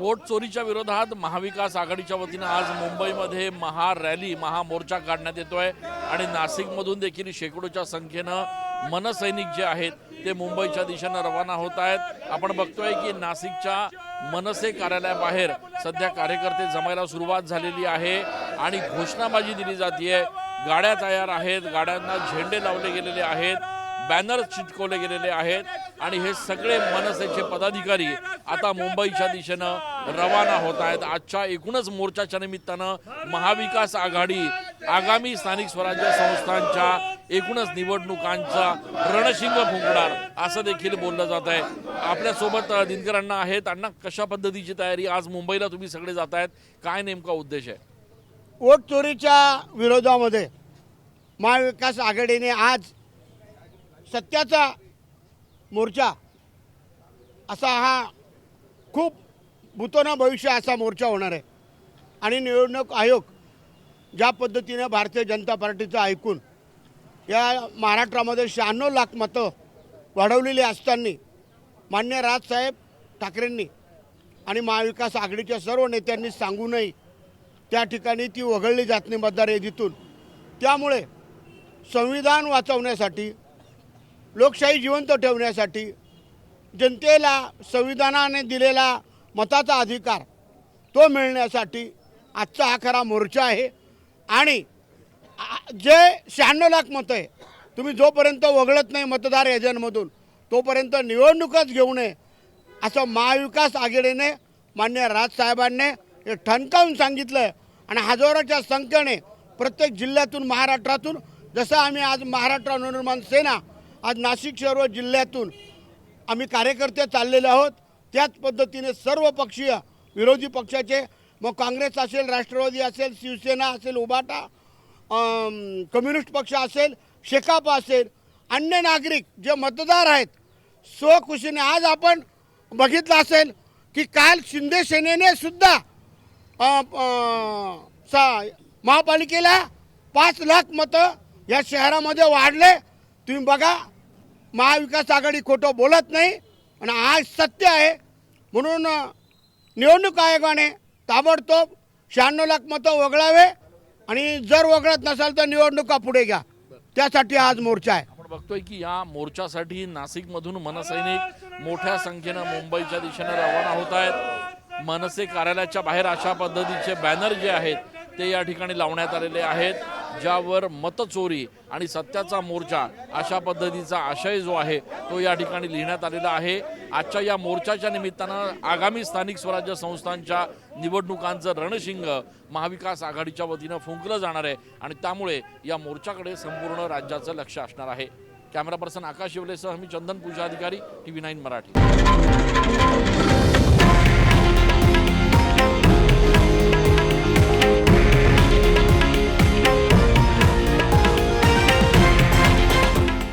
Vote चोरीच्या विरोधात महाविकास आघाडीच्या वतीनं आज मुंबईमध्ये महारॅली महामोर्चा काढण्यात येतोय. आणि नाशिकमधून देखील शेकडोच्या संख्येनं मनसैनिक जे आहेत ते मुंबईच्या दिशेनं रवाना होत आहेत. आपण बघतोय की नाशिकच्या मनसे कार्यालयाबाहेर सध्या कार्यकर्ते जमायला सुरुवात झालेली आहे. आणि घोषणाबाजी दिली जाते गाड्या तयार आहेत. गाड्यांना झेंडे लावले गेलेले आहेत. बॅनर चिटकवले गेलेले आहेत आणि हे सगळे मनसेचे पदाधिकारी आता मुंबईच्या दिशेनं रवाना होत आहेत. आजच्या एकूणच मोर्चाच्या निमित्तानं महाविकास आघाडी आगामी स्थानिक स्वराज्य संस्थांच्या एकूणच निवडणुकांचा रणशिंग फुंकणार असं देखील बोललं जात आहे. आपल्यासोबत दिनकर अण्णा आहेत. अण्णा कशा पद्धतीची तयारी आज मुंबईला तुम्ही सगळे जात आहेत? काय नेमका उद्देश आहे? वोट चोरीच्या विरोधामध्ये महाविकास आघाडीने आज सत्याचा मोर्चा असा हा खूप भूतोना भविष्य असा मोर्चा होणार आहे. आणि निवडणूक आयोग ज्या पद्धतीने भारतीय जनता पार्टीचं ऐकून या महाराष्ट्रामध्ये शहाण्णव लाख मतं वाढवलेली असताना मान्य राजसाहेब ठाकरेंनी आणि महाविकास आघाडीच्या सर्व नेत्यांनी सांगूनही त्या ठिकाणी ती वगळली जात नाही मतदार यादीतून. त्यामुळे संविधान वाचवण्यासाठी लोकशाही जिवंत ठेवण्यासाठी जनतेला संविधानाने दिलेला मताचा अधिकार तो मिळण्यासाठी आजचा हा खरा मोर्चा आहे. आणि जे शहाण्णव लाख मतं आहे तुम्ही जोपर्यंत वगळत नाही मतदार एजंटमधून तोपर्यंत निवडणूकच घेऊ नये असं महाविकास आघाडीने मान्य राजसाहेबांनी हे ठणकावून सांगितलं आहे आणि हजारोच्या संख्येने प्रत्येक जिल्ह्यातून महाराष्ट्रातून जसं आम्ही आज महाराष्ट्र नवनिर्माण सेना आज नाशिक शहर व जिल्ह्यातून आम्ही कार्यकर्ते चाललेले आहोत. त्याच पद्धतीने सर्व पक्षीय विरोधी पक्षाचे मग काँग्रेस असेल राष्ट्रवादी असेल शिवसेना असेल उबाटा कम्युनिस्ट पक्ष असेल शेकाप असेल अन्य नागरिक जे मतदार आहेत स्वखुशीने आज आपण बघितलं असेल की काल शिंदे सेनेने सुद्धा सा- महापालिकेला पाच लाख मतं या शहरामध्ये वाढले. तुम्ही बघा महाविकास आघाडी खोटं बोलत नाही आणि आज सत्य आहे. म्हणून निवडणूक आयोगाने ताबडतोब शहाण्णव लाख मतं वगळावे आणि जर वगळत नसाल तर निवडणुका पुढे घ्या. त्यासाठी आज मोर्चा आहे. आपण बघतोय की या मोर्चासाठी नाशिकमधून मनसैनिक मोठ्या संख्येनं मुंबईच्या दिशेनं रवाना होत आहेत. मनसे कार्यालयाच्या बाहेर अशा पद्धतीचे बॅनर जे आहेत ते या ठिकाणी लावण्यात आलेले आहेत. ज्यावर मतचोरी आणि सत्याचा मोर्चा अशा पद्धतीचा आशय जो आहे तो या ठिकाणी लिहिण्यात आलेला आहे. आजच्या या मोर्चाच्या निमित्तानं आगामी स्थानिक स्वराज्य संस्थांच्या निवडणुकांचं रणशिंग महाविकास आघाडीच्या वतीनं फुंकलं जाणार आहे आणि त्यामुळे या मोर्चाकडे संपूर्ण राज्याचं लक्ष असणार आहे. कॅमेरा पर्सन आकाश शिवलेसह मी चंदन पूजा अधिकारी टी व्ही नाईन मराठी.